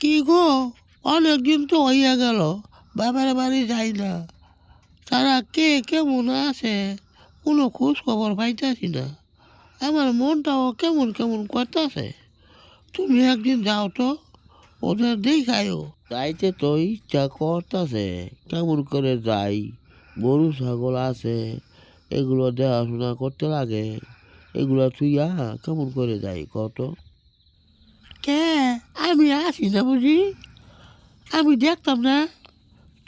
কি গো? অনেকদিন তো হইয়া গেল, বাবার বাড়ি যাই না। তারা কে, কেমন আছে? কোনো খোঁজ খবর পাইতেছি না। আমার মনটাও কেমন কেমন করতেছে? তুমি একদিন যাও তো, ওদের দেখায়ও। যাইতে তো ইচ্ছা করতেছে, কেমন করে যাই। গরু, ছাগল আছে, এগুলো দেখাশোনা করতে লাগে। এগুলো তুই কেমন করে যাই কত কে? আমি আসি না বুঝি? আমি দেখতাম না।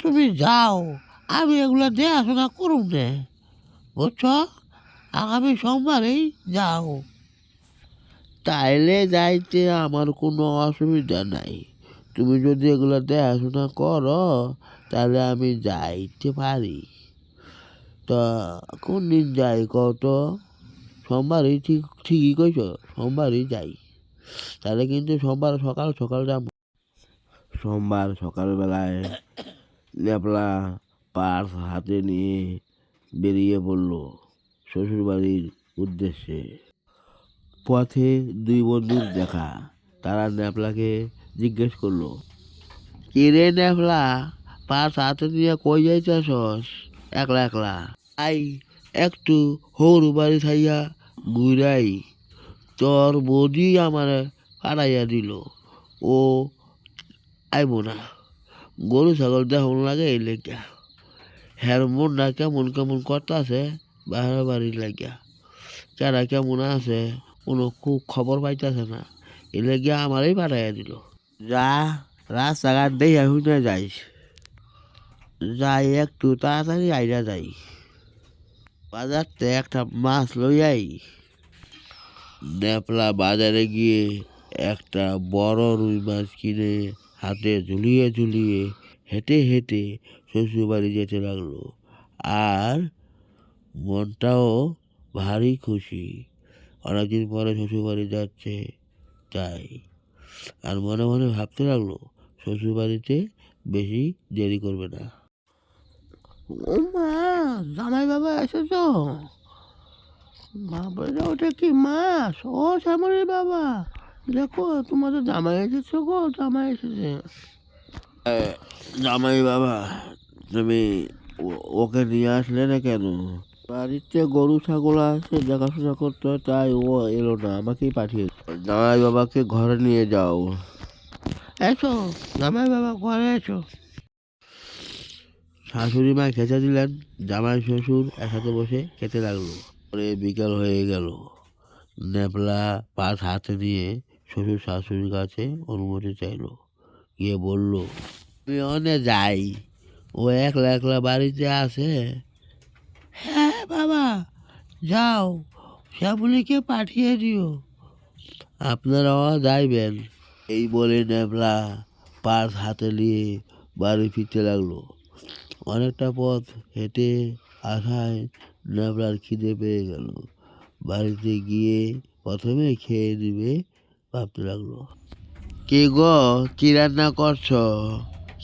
তুমি যাও, আমি এগুলো দেখাশোনা করুন না। বুঝছ? আগামী সোমবারেই যাও। তাইলে যাইতে আমার কোনো অসুবিধা নাই। তুমি যদি এগুলো দেখাশোনা করো তাহলে আমি যাইতে পারি। তা কোন দিন যাই কত সোমবারই ঠিক ঠিকই কইছ, সোমবারই যাই। তাহলে কিন্তু সোমবার সকাল সকাল যাব। সোমবার সকালবেলায় ন্যাপলা পার্স হাতে নিয়ে বেরিয়ে পড়ল শ্বশুরবাড়ির উদ্দেশ্যে। পথে দুই বন্ধুর দেখা, তারা ন্যাপলাকে জিজ্ঞেস করল, কে রে ন্যাপলা পার্স হাতে নিয়ে কই যাইতেছস? একলা একলা। আই, একটু হরু বাড়ি থাইয়া ঘুরাই। তোর বৌদি আমার পাড়াইয়া দিল। ও আইব না গরু ছাগল দেখুন লাগে এই লেগা হ্যার মনটা কেমন কেমন করতেছে বাহার বাড়ির লাগিয়া। যারা কেমন আছে, কোনো খুব খবর পাইতেছে না। এ লেগিয়া আমারই পাঠাইয়া দিল। যা, রাস্তাঘাট দেখে শুনে যাইস যাই, একটু তাড়াতাড়ি আইরা যাই। বাজারতে একটা মাছ লই আই নেপলা বাজারে গিয়ে একটা বড় রুই মাছ কিনে হাতে ঝুলিয়ে ঝুলিয়ে হেঁটে হেঁটে শ্বশুরবাড়ি যেতে লাগল। আর মনটাও ভারী খুশি। অনেকদিন পরে শ্বশুরবাড়ি যাচ্ছে, তাই। আর মনে মনে ভাবতে লাগল, শ্বশুরবাড়িতে বেশি দেরি করবে না। ও মা জামাই বাবা এসেছ? বাবারে ওটা কি মাছ ও শ্যামলের বাবা। দেখো তোমাদের জামাই এসেছ গো জামাই এসেছে। জামাই বাবা তুমি ওকে নিয়ে আসলে না কেন? বাড়িতে গরু ছাগল আছে দেখাশোনা করতে হয় তাই ও এলো না আমাকেই পাঠিয়ে জামাই বাবাকে ঘরে নিয়ে যাও। এসো জামাই বাবা ঘরে এসো। শাশুড়ি মা খেতে দিলেন জামাই শ্বশুর একসাথে বসে খেতে লাগল। পরে বিকাল হয়ে গেল। নেপলা পাশ হাতে নিয়ে শ্বশুর শাশুড়ির কাছে অনুমতি চাইলো। গিয়ে বলল আমি অনে যাই, ও একলা একলা বাড়িতে আছে? হ্যাঁ বাবা, যাও, শ্যামলিকে পাঠিয়ে দিও। আপনারাও যাইবেন। এই বলে নেপলা পার্স হাতে নিয়ে বাড়ি ফিরতে লাগল। অনেকটা পথ হেঁটে আসায় নেবলার খিদে পেয়ে গেল। বাড়িতে গিয়ে প্রথমে খেয়ে দিবে ভাবতে লাগল। কে গো কি রান্না করছ?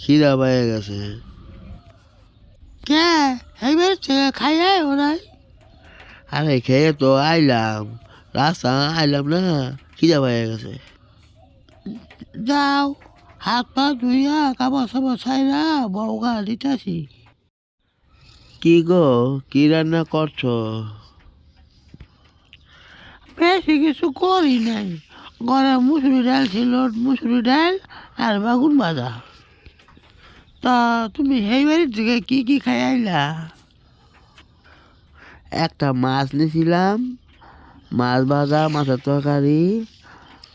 খিদা পেয়ে গেছে। কে? এইবার খাইয়ে ওরাই আরে খেয়ে তো আইলাম। রাস্তা আইলাম না খিদা পেয়ে গেছে। যাও হাত পা ধুইয়া কাপড় সাপড় ছাইরা বউগা দিতেছি। কি গো কি রান্না করছ? বেশি কিছু করি নাই। ঘরে মুসুরি ডাল ছিল মুসুরি ডাল আর বাগুন ভাজা। তা তুমি সেই বাড়ির থেকে কী কী খাই আইলা? একটা মাছ নিয়েছিলাম মাছ ভাজা, মাছের তরকারি,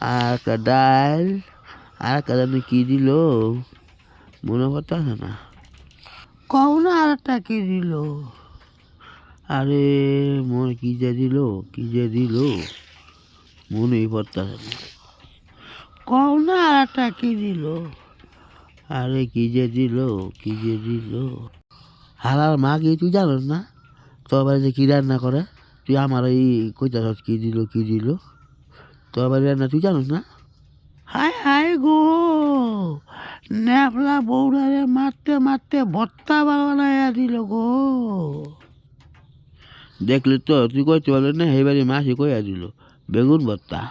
আর একটা ডাল, আর একটা জানি কী দিল, মনে পড়তেছে না। কও না আর একটা কী দিল? আরে মনে কী যে দিল, কী যে দিল? মনেই পড়তেছে না। কও না আর কি দিল? আরে কি যে দিল, কি যে দিল? হালার মা কি তুই জানোস না? তোর বাড়িতে কি রান্না করে? তুই আমার এই কইতাছ কি দিল কি দিল? তোর বাড়ি রান্না তুই জানোস না? হায় হায় গো! ন্যাপলা বৌড়ারে মারতে মারতে ভত্তা বানাইয়া দিল গো। দেখলি তো, তুই কইতে পারলি না এই মাসি কইয়া দিল। বেগুন ভত্তা